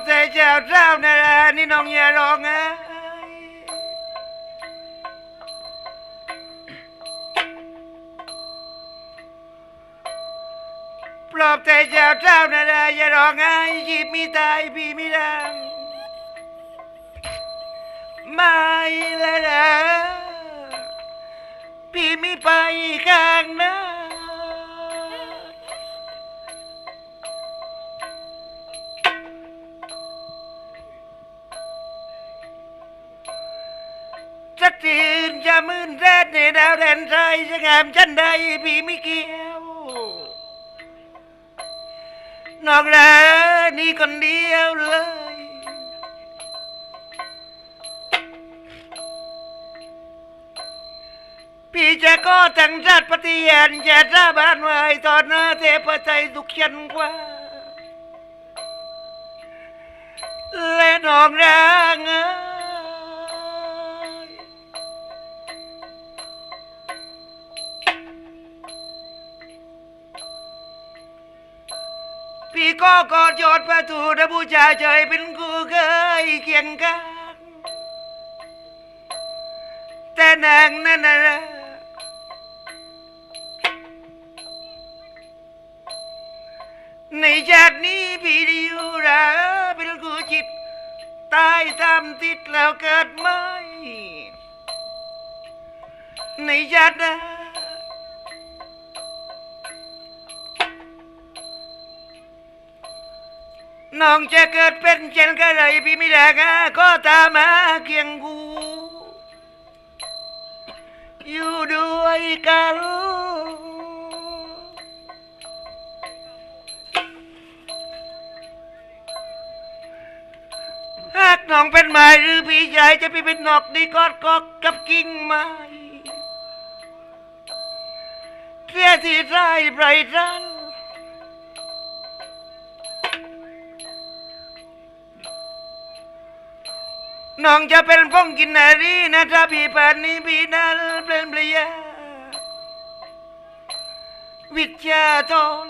บใจเจ้าเจ้านะนะนี่น้องอย่าร้องไห้ปลอบใจเจ้าเจ้านะนะอย่าร้องไห้ชีพมีตายพี่ไม่ดังไม่ละนะพี่ไม่ไปข้างหน้า จะตื่นจะมื่นแรดในดาวแดนไทยจะงามชันใดพี่ไม่เกี่ยวนอกรักนี่คนเดียวเลย พี่จะก็ตั้งจัดปฏิญาณจะสาบานไว้ตอหน้าเทพใจทุกชันกว่าและนองรักเอ้ ก็กอดยอดประตูนะผู้ชายใจเป็นกูเคยเคียงกัน แต่นางนั่นนะในชาตินี้พี่ได้อยู่ราเป็นกูจิต ตายตามติดแล้วเกิดไหมในชาติน้า น้องจะเกิดเป็นเชนกะไรพี่ไม่ได้กะก็ตามมาเคียงกู อยู่ด้วยกันหากน้องเป็นไม้หรือพี่ชายจะพี่เป็นนอกดีกอดกอกกับกิ่งไม้เสียที่ไรไรรัน น้องจะเป็นพ้องกินนารีนะถ้าพี่ปานนี้พี่นั้นเป็นปริยาวิทยาทน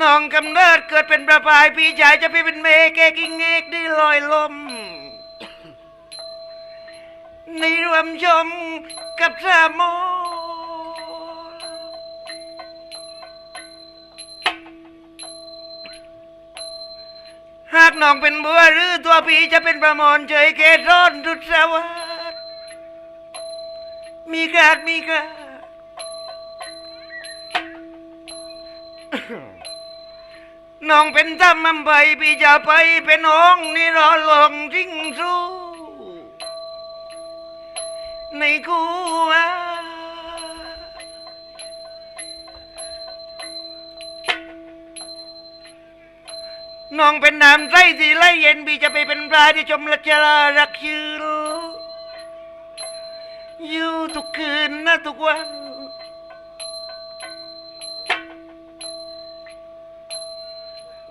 น้องกำเนิดเกิดเป็นประพาย พี่ชายจะพี่เป็นเมฆแกกิ้งเงกได้ลอยลมในรวมชมกับสามอ หน้องเป็นบัวหรือตัวพี่จะเป็นประมอนเฉยเกศร้อนดุดสวัสดมีกาดมีกาดน้องเป็นตำมันใบพี่จะไปเป็นห้องนี่รอหลงทิ้งสู้ในกูอา น้องเป็นน้ำใสที่ไหลเย็นบีจะไปเป็นปลาที่ชมละจลารักยืนอยู่ทุกคืนนะทุกวัน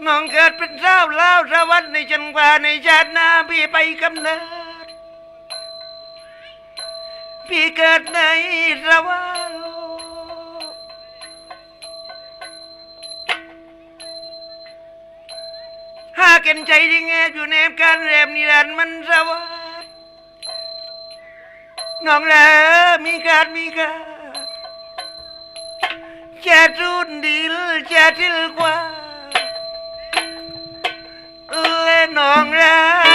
น้องเกิดเป็นเจ้าเล่าวสวรรค์ในจังหวะในชาติหน้าพี่ไปกำเนิด พี่เกิดในสวรรค์ กันใจที่แงอยู่ในการเรียมนิรันดร์มันสวายน้องแลมีการมีการ จะรุนดีลจะทิลกว่าและน้องรัก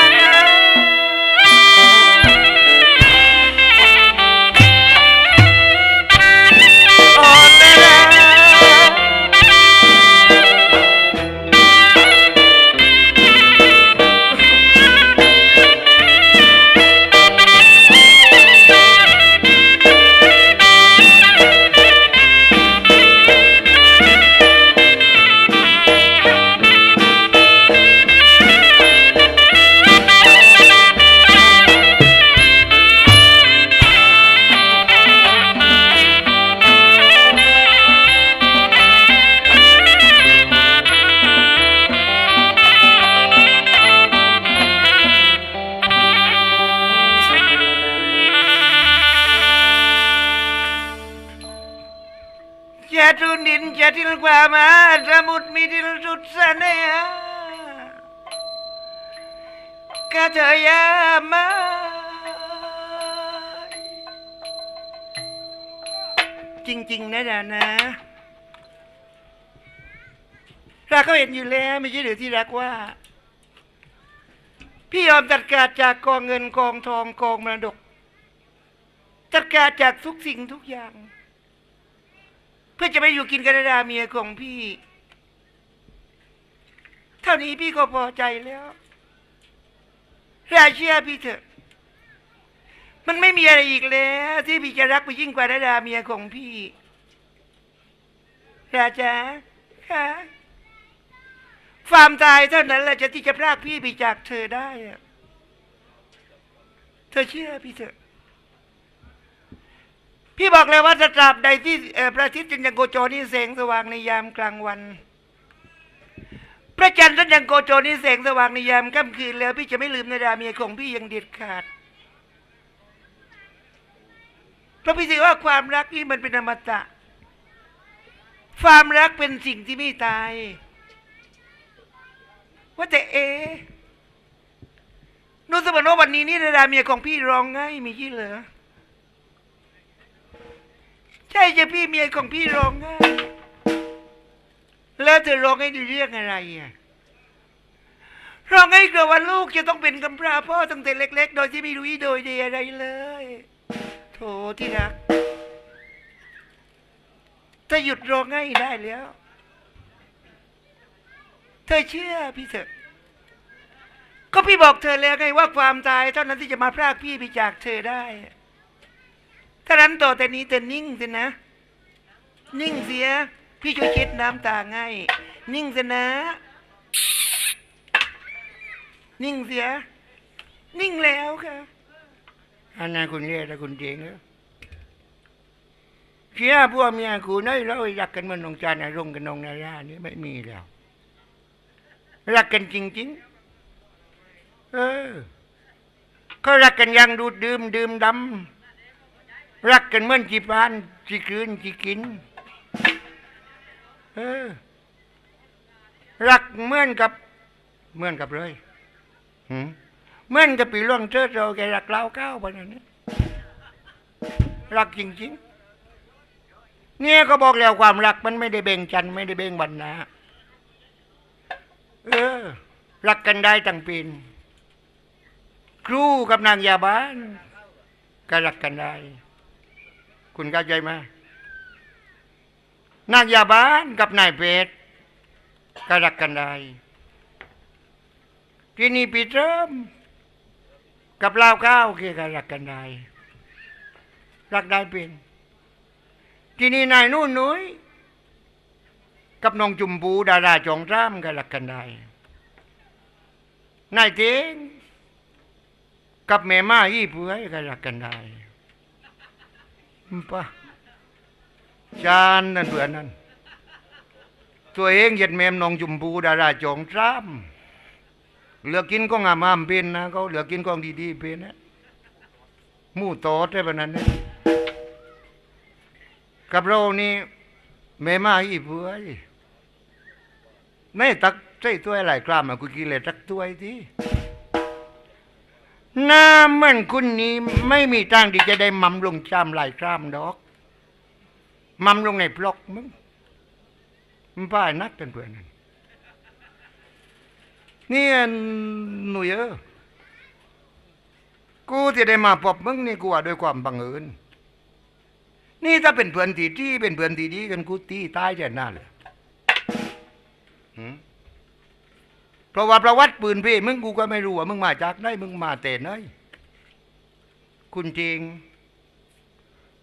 ทุนดินจะทิลกว่ามาสมุดมีทิลสุดเสน่หาก็เธอยามาจริง ๆ นะดานะรักเขาเห็นอยู่แล้วไม่ใช่หรือที่รักว่า พี่ยอมตัดขาดจากกองเงินกองทองกองมรดกตัดขาดจากทุกสิ่งทุกอย่าง พื่อจะไปอยู่กินกับดาเมียของพี่ เท่านี้พี่ก็พอใจแล้วราเชื่อพี่เถอะ มันไม่มีอะไรอีกแล้ว ที่พี่จะรักไปยิ่งกว่าดาดาเมียของพี่ราจาค่ะความตายเท่านั้นแหละจะที่จะพรากพี่ไปจากเธอได้อะเธอเชื่อพี่เถอะ พี่บอกเลยว่าจะตราบใดที่พระอาทิตย์ยังโกโจรนี่แสงสว่างในยามกลางวัน พระจันทร์ท่านยังโกโจรนี่แสงสว่างในยามค่ำคืนแล้ว พี่จะไม่ลืมนาดาเมียของพี่ย่างเด็ดขาดเพราะพี่ถือว่าความรักนี่มันเป็นอมตะ ความรักเป็นสิ่งที่ไม่ตาย ว่าแต่เอนูสมนวันนี้นี่นาดาเมียของพี่ร้องไห้มียี่เหรอ ใช่จะพี่เมียของพี่ร้องไห้แล้วเธอร้องให้ดูเรื่องอะไรอะร้องให้กลัวว่าลูกจะต้องเป็นกำพร้าพ่อตั้งแต่เล็ก ๆ โดยที่ไม่รู้อีโดยเดยอะไรเลยโถที่รักเธอหยุดร้องไห้ได้แล้ว เธอเชื่อพี่เถอะก็พี่บอกเธอแล้วไงว่าความตายเท่านั้นที่จะมาพรากพี่ไปจากเธอได้ ถ้านั้นต่อแต่นี้เธอนิ่งสินะ นิ่งเสีย พี่ช่วยเช็ดน้ำตาง่ายนิ่งสินะ นิ่งเสีย นิ่งแล้วค่ะอันนั้นคุณเรียกแต่คุณเจงเหรอเชียพวกเมียกูน้อยเรารักกันมันนองจานรงค์กับนองนารานี่ไม่มีแล้วรักกันจริงๆ เออเขารักกันยังดูดดื่มดื่มดำ รักกันเหมือนจีพานจีคืนจีกิน เออ รักเหมือนกับเหมือนกับเลยหืมเหมือนกับปีล่วงเจอเราแกรักเราเก้าปนั้นนี้รักจริงๆ เนี่ยก็บอกแล้วความรักมันไม่ได้เบ่งจันทร์ไม่ได้เบ่งบรรณาเออ รักกันได้ตั้งปีนครูกับนางยาบ้านก็รักกันได้ คุณเข้าใจไหมนางยาบ้านกับนายเพชรก็รักกันได้ที่นี่ปีเติมกับลาวข้าวคือก็รักกันได้รักได้เป็นที่นี่นายนู่นนุ้ยกับน้องจุมบูดาราจองร่ามก็รักกันได้นายเตงกับแม่มาอี้เพื่อยก็รักกันได้ ปะจานนั่นเพื่อนั่นตัวเองเหยียดแมมนองจุมบูดาราจองร่ามเหลือกินก็งามามเป็นนะเขาเหลือกินก็ดีๆเป็นนะมู่โตดได้ปะนั้นเนี่ยกับเรานี่แม่มาอีเพื่อยในตักใส่ตัวอะไรกล้ามากูกินเลยตักตัวที่ หน้าเหมันคุณนี้ไม่มีทางที่จะได้มัมลงจามหลายกล้ามดอก มัมลงในพลอกมึงมันป้ายนักกันเพื่อนนั่นนี่หนุ่ยเออกูที่ได้มาพบมึงนี่กูว่าด้วยความบังเอิญนี่ถ้าเป็นเพื่อนที่ดีเป็นเพื่อนที่ดีกันกูตีตายจะน่าเลยหืม เพราะว่าประวัติปืนพี่มึงกูก็ไม่รู้ว่ามึงมาจากไหนมึงมาแต่ไหนคุณจริง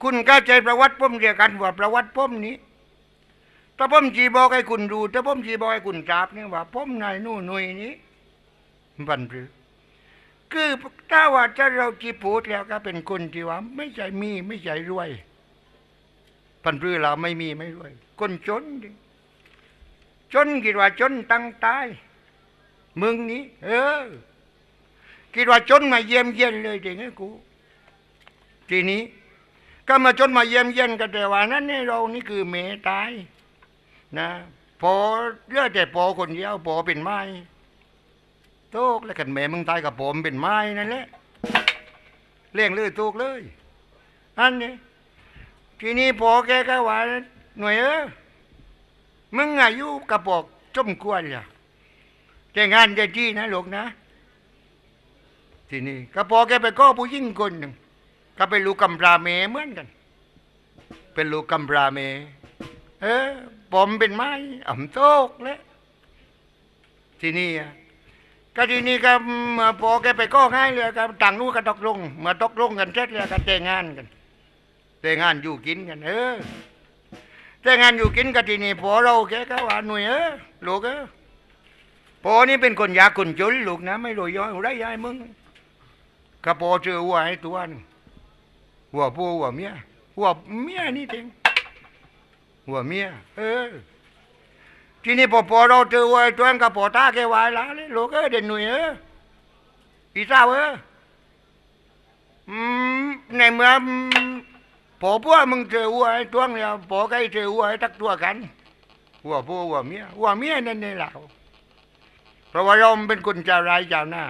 คุณเข้าใจประวัติผมเรียกกันว่าประวัติผมนี้ถ้าผมจีบอกให้คุณดูถ้าผมจีบอกให้คุณทราบนี่ว่าผมนายนู่นหนุ่ยนี้บันปรือคือถ้าว่าจะเราจีพูดแล้วก็เป็นคนที่ว่า ไม่ใช่มีไม่ใช่รวยพันธุ์พืชเราไม่มีไม่รวย คนจนจนคิดว่าจนตั้งตาย มึงนี่เออคิดว่าจนมาเยี่ยมเยียนเลยจริงไอ้กูทีนี้ ก็มาจนมาเยี่ยมเยียนกันแต่ว่านั้นนี่เรานี่คือเมตาย นะพอเลือดแต่พอคนเดียวพอเป็นไม้โตกแล้วกันแม่มึงตายกับผมเป็นไม้นั่นแหละเลี้ยงเลยตูกเลยอันนี้ทีนี้พอแกก็ว่าหน่วยเออมึงอายุกระบอกจมกวนล่ะ แต่งานจะจี้นะลูกนะ ทีนี้ก็พอแกไปก็ผู้หญิงคนหนึ่งก็เป็นลูกกำพร้าเมเหมือนกัน เป็นลูกกำพร้าเม เออผมเป็นไม้อ่ำโตกแล้วทีนี้อะก็ทีนี้ก็พอแกไปก็ง่ายเลยก็ต่างนู้นก็ตกลงมาตกลงกันเสร็จแล้วก็แต่งงานกันแต่งงานอยู่กินกันเออแต่งงานอยู่กินกันทีนี้พอเราแกก็ว่าหน่วยเออลูกเออ พอนี่เป็นคนยากคนจนลูกนะ ไม่รู้ย้อยไรยายมึงก็พอเจอหัวไอ้ตัวนึงหัวผู้หัวเมียหัวเมียนี่เองหัวเมียเออทีนี้พอพอเราเจอไอ้ตัวกับพอตาแกวายละเลยลูกเออเด่นหนุ่ยเอออีสาวเอออืมในเมื่ออืมพอพวกมึงเจอหัวไอตัวเนี่ยพอใครเจอหัวไอตักตัวกันหัวผู้หัวเมียหัวเมียนั่นนี่แหละ เพราะว่าเราเป็นคนเจ้าไรายเจ้าหน้า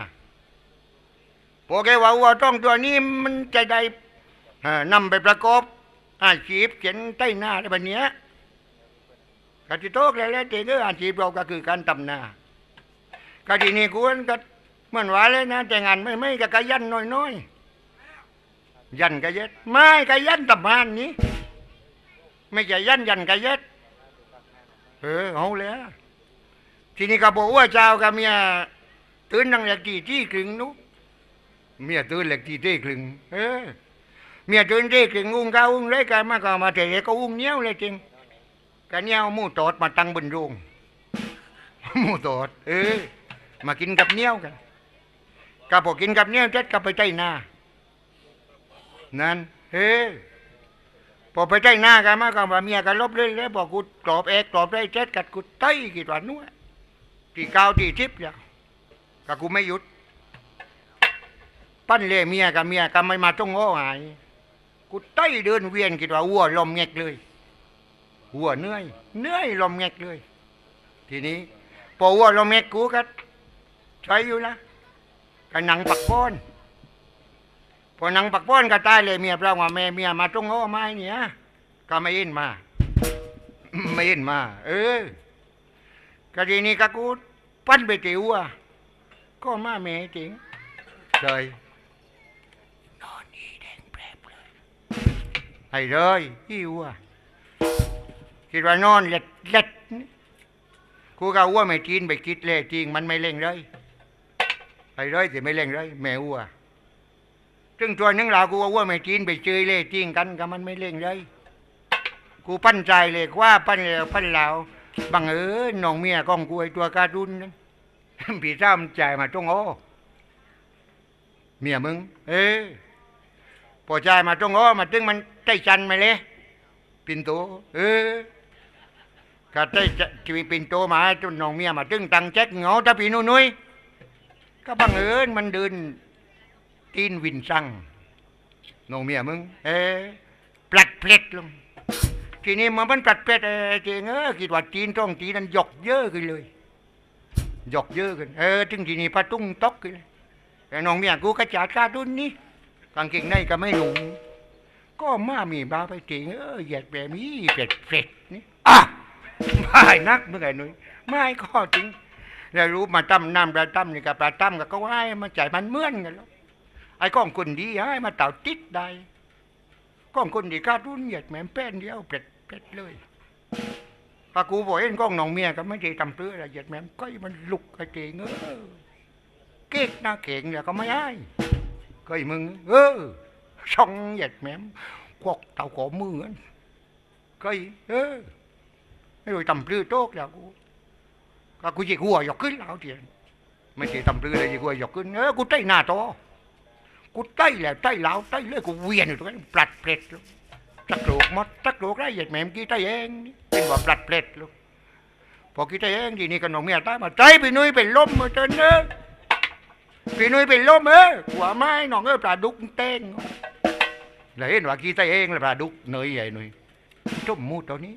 พอแกว่าหัวต้องตัวนี้มันจะได้เอ่อนำไปประกอบอาชีพเขียนใต้หน้าอะไรแบบนี้ยกติโตกแล้วแล้วเจก็อาชีพเราก็คือการทำนากทีนี้กูก็เหมือนว่าเลยนะแต่งานไม่ไม่ก็กยันน้อยๆยันกะเย็ดไม่กะยันตำมานนี้ ไม่ใช่ยันยันกะเย็ดเออเอาแล้ว ทีนี้ก็บอกว่าเจ้ากับเมียตื่นนั่งเล็กทีที่ครึ่งนู้เมียตื่นเล็กทีที่ครึ่งเออเมียตื่นที่กินอุ้งก้าอุ้งเล็กกันมาก็มาเทก็อุ้งเนี้ยวเลยจริงกันเนี้ยวมูตอดมาตั้งบนโรงมูตอด เออ มากินกับเนี้ยวกันก็พอกินกับเนี้ยวเจ็ดก็ไปใจหน้านั่นเออพอไปใจหน้ากันมาก็มาเมียก็ลบเลยแล้วบอกกูกรอบเอกกรอบได้เจ็ดกัดกูไต้กี่วันนู้น ที่เก้าที่ทิพย์เนี่ยก็กูไม่หยุด ปั้นเล่เมียกับเมียก็ไม่มาต้องง้อหาย กูใต้เดินเวียนคิดว่าวัวลมแงกเลยวัวเหนื่อยเหนื่อยลมแงกเลย ทีนี้พอวัวลมแงกกูก็ใช้อยู่นะก็หนังปักป้อนพอหนังปักป้อนก็ตายเลยเมียเปล่าว่าแม่เมียมาต้องง้อไม้เนี่ยก็ไม่ยินมา ไม่ยินมา เออก็ทีนี้ก็กู ปั้นไปติวอะก็มาแม่จริงเลยนอนอีแดงแปรบเลยให้เลยหิวอะคิดว่านอนเล็ดเล็ดนี่กูก็อ้ว่าไม่กินไปคิดเลยจริงมันไม่เล่งเลยให้เลยแต่ไม่เล่งเลยแม่อ้วซึ่งตัวนึงเรากูว่าอ้ว่าไม่กินไปเจอเลยจริงกันก็มันไม่เล่งเลยกูปั้นใจเลยว่าปั้นแล้วปั้นแล้วบังเอิญน้องเมียกองกูไอตัวการ์ตูนนั้น พี่เจ้ามันใจายมาจงโอเมียมึง เออพอใจายมาตรงอ้อมาตึงมันใจจันมาเลยปินโตเออก็ใจจะชีวิตปินโตมาจนน้องเมียมาตึงตังแจ็คเงาถ้าปีนุ้นุ้ยก็บังเอิญมันเดินตีนวินซังน้องเมียมึง เออปลัดเพล็ดลงทีนี้มันมันปลัดเพล็ดเออจริงเออคิดว่าตีนต้องตีนั้นหยกเยอะขึ้นเลย หยกเยอะขึ้นเออถึงทีนี้พระตุ้งตกขึ้นเลยแต่น้องเมียกูก็จัดการดุนนี้กางเกงในก็ไม่หนุ่งก็มามีบาไปจริงเออเหยียดแบบนี้เป็ดเป็ดนี่อะไม่นักเมื่อไงหนุ่ยไม่ก็จริงแล้วรู้มาตั้มน้ำปลาตั้มนี่กับปลาตั้มกับก็ว่าให้มาจ่ายมันเมื่อนกันแล้วไอ้ก้องคนดีให้มาเต่าติดได้ก้องคนดีคาดรุ่นเหยียดแหม่มแป้นเดียวเป็ดเป็ดเลย ปากูบอกเอ็นก้องน้องเมียก็ไม่ได้ทำเพื่ออะไรเหยียดแม่ก็มันลุกไอ้เก่งเออเก๊กหน้าเก่งเนี่ยก็ไม่ได้ก็อ้มึง เออช่องเหยียดแม่ควักเต่าขอมือก็อ้เออไม่รู้ทำปลื้อโต๊กแล้วกูก็กูจะหัวหยอกขึ้นแล้วเทียนไม่ใช่ทำปลื้อเลยจะหัวหยอกขึ้นเออกูใต้หน้าโตกูใต้แล้วใต้แล้วใต้เลยกูเวียนอยู่ตรงนั้นปลัดเปล็ดลูก ตะกรกมดตะกรกได้เหยียดแหมมกี้ต้เองนี่เป็นว่าปลัดเปล็ดลูกพอกี้ต้เองทีนี้ก็น้องเมียตายมาใจไปนุ้ยเป็นล้มมาเจนเนอะพี่นุ้ยเป็นลมเออหัวไม้น้องเออปลาดุกเต้งแล้วเห็นว่ากี้ตาเองแล้วปลาดุกเนยใหญ่หน่ยจมมูดตัวนี้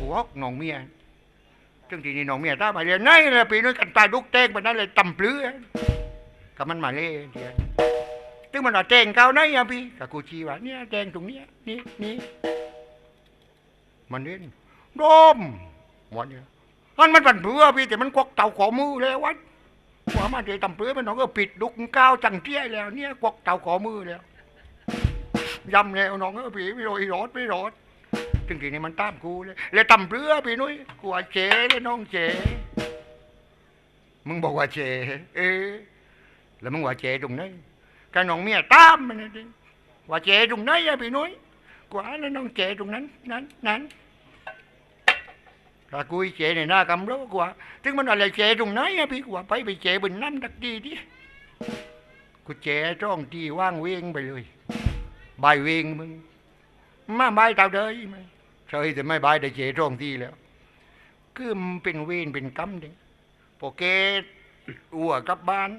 หัวน้องเมียซึ่งทีนี้น้องเมียตามมาเรียนไหนเลยปีนู้นกันปลาดุกแตงไปนั่นเลยตำปลื้อก็มันมาเล่เดียวึงมันว่าแตงเก่าไหนอะพี่กักูชี้ว่าเนี่ยแตงตรงเนี้ยนี่นี่มันเล่นดมวันเนี้ยมันมันปั่นเพื่อพี่แต่มันควักเต่าขอมือแล้ววัดว่ามันจะตำเปลือมันน้องก็ปิดดุกก้าวจังเตี้ยแล้วเนี่ยควักเต่าขอมือแล้วยำแล้วน้องก็พี่ไม่รอดรอดไม่รอดถึงทีนี้มันตามกูเลยแล้วตำเปลือพี่นุ้ยกูว่าเจเลยน้องเจมึงบอกว่าเจเออแล้วมึงว่าเจตรงไหน กันน้องเมียตามมันนะดิว่าเจตรงไหนอะพี่นุ้ยกว่าแล้วน้องเจตรงนั้น นั้นนั้นถ้ากูเจในหน้ากำรู้กว่า ถึงมันอะไรเจตรงไหนอะพี่กว่าไปไปเจบนนั้นตักทีดิกูเจจ้องที่ว่างเวงไปเลยบายเวงมึงมาบายเต่าเดยมั้ยใช่แต่ไม่บายได้เจจ้องที่แล้วคือมันเป็นเวรเป็นกรรมเด้พอแกอ้วกลับบ้าน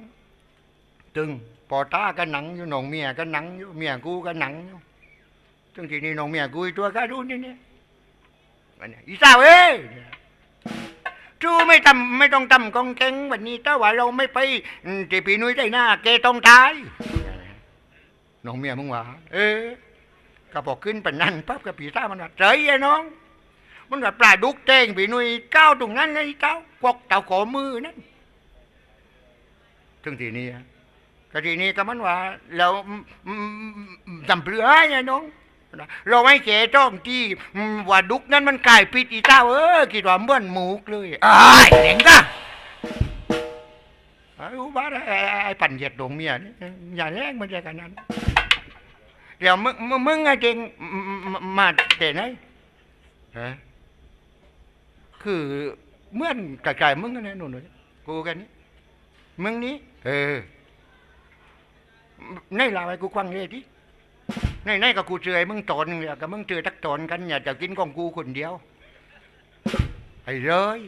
ตึง พอตาก็หนังอยู่หนองเมียก็หนังอยู่เมียกูก็หนังอยู่ถึงทีนี้น้องเมียกูตัวก็ดูนี่เนี่ยวันนี้อีสาวเอ้ยจูไม่ทำไม่ต้องทำกองแกงวันนี้ถ้าว่าเราไม่ไปอืมที่พี่นุ้ยได้หน้าแกต้องตายน้องเมียมึงว่าเออก็บอกขึ้นไปนั่นปั๊บกับพี่ามันว่าเจ๋ยไอ้น้อง มันว่าปลาดุกเต้งพี่นุ้ยก้าวตรงนั้นไอ้เจ้ากวกเต่าขอมือนั่นถึงทีนี้ ก็ทีนี้ก็มันว่าเราจำเปลือยไอ้น้องเราไม่เจจ้องที่ว่าดุกนั้นมันกลายปิดอีเต้าเออคิดว่าเหมือนหมูกเลยอ้ายเด็งจ้ะไอ้บาทไอ้ไอ้ไอ้ปั่นเหยียดดวงเมียนี่อย่าแรงมันจะกันนั้นเดี๋ยวมึงมึงไงเจงมมมาเตะไหนฮะคือเมื่อนไก่ๆมึงกันนะหนูหนูกูกันนี่มึงนี้เออ ในลาวไอ้กูควังเลยดิในในกับกูเจอไอ้มึงตอนเนี่ยกับมึงเจอทักตอนกันอย่าจะกินของกูคนเดียวไอ้เลย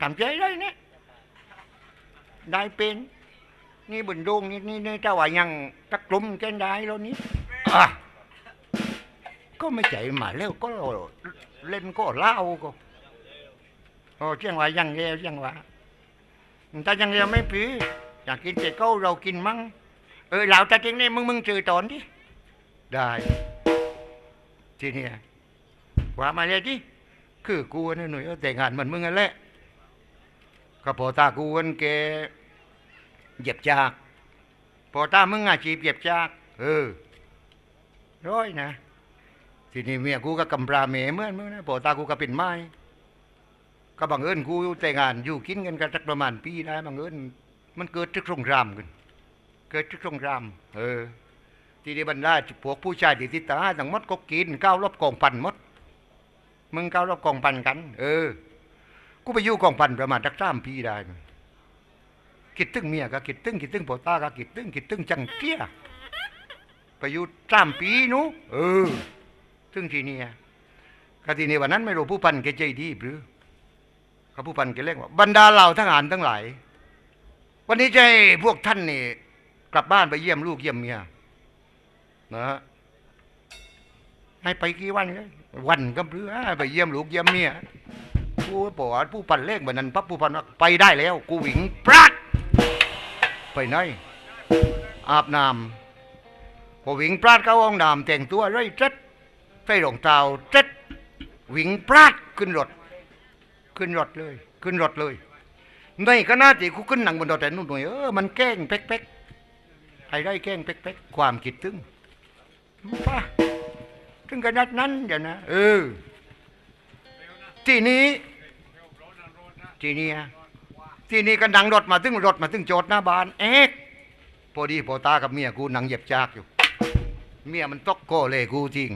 ทำใจได้เนี่ยได้เป็นนี่บุญดวงนี่นี่นี่เจ้าว่ายังตะกลุ่มกันได้แล้วนี้อะก็ไม่ใจมาแล้วก็เล่นก็เล่าก็โอ้เชียงว่ายังเดียวเชียงว่าถ้ายังเดียวไม่ปี อยากกินเจ๊เก้าเรากินมั้งเออเราจะจริงนี่มึงมึงจือตอนดิได้ทีเนี้ยว่ามาเลยดิคือกูนี่หนุ่ยแต่งงานเหมือนมึงนั่นแหละก็พอตากูวันแกเหยียบจากพอตามึงอาชีพเหยียบจากเออร้อยนะทีนี้เมียกูก็กำปราเมเหมื่อนมึงนะพอตากูก็เป็นไม้ก็บังเอิญกูแต่งงานอยู่กินกันกันสักประมาณปีได้บังเอิญ มันเกิดทึกสงครามกันเกิดที่สงคราม เออ ทีนี้บรรดาพวกผู้ชายที่ติดตาทั้งหมดก็กินก้าวรบกองพันหมดมึงก้าวรบกองพันกัน เออ กูไปอยู่กองพันประมาณสักสามปีได้คิดตึงเมียก็คิดตึงคิดตึงพ่อตาก็คิดตึงคิดตึงจังเกี้ยไปอยู่สามปีนูเออถึงทีนี้ก็ทีนี้วันนั้นไม่รู้ผู้พันแกใจดีหรือเขาผู้พันแกเรียกว่าบรรดาเหล่าทหารทั้งหลาย วันนี้จะให้พวกท่านนี่ กลับบ้านไปเยี่ยมลูกเยี่ยมเมียนะฮะให้ไปกี่วันวันก็เพื่อไปเยี่ยมลูกเยี่ยมเมียผู้บอกว่าผู้พันเลขแบบนั้นปั๊บผู้พันว่าไปได้แล้ว กูหวิงปราดไปไหนอาบน้ำพอหวิงปราดเข้าห้องน้ำแต่งตัวไรเจ็ดใส่รองเท้าเจ็ดหวิงปราดขึ้นรถ ขึ้นรถเลย ขึ้นรถเลย ในขณะที่กูขึ้นหนังบนรถแต่นู่นหน่อยเออมันแกล้งเป๊กๆใครได้แกล้งเป๊กๆความคิดถึงป้าถึงขนาดนั้นเดี๋ยวนะเออที่นี้ที่นี้ที่นี้ก็นั่งรถมาถึงรถมาถึงโจทย์หน้าบ้านเอ๊ะพอดีพอตากับเมียกูนั่งเหยียบจากอยู่ เมียมันตกโกเลยกูจริง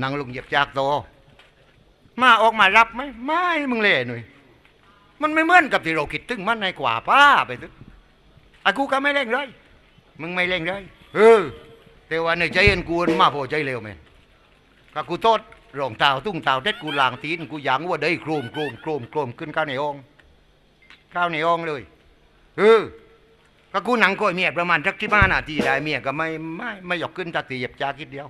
นั่งลงเหยียบจากโตมาออกมารับไหมไม่มึงเล่หน่อย มันไม่เหมือนกับที่เราคิดตึงมันในกว่าป้าไปตึงอากูก็ไม่เร่งเลย มึงไม่เร่งเลยเออแต่ว่าในใจเย็นกูมาพอใจเร็วแมนก็กูโทษรองเท้าตุ้งเท้าเด็ดกูลางตีนกูหยังว่าได้โครมโครมโครมโครมขึ้นข้าวในองข้าวในองเลยเออก็กูหนังโกยเมียประมาณสักที่บ้านาทีได้เมียก็ไม่ไม่ไม่หยอกขึ้นจากตีเหยียบจากคิดเดียว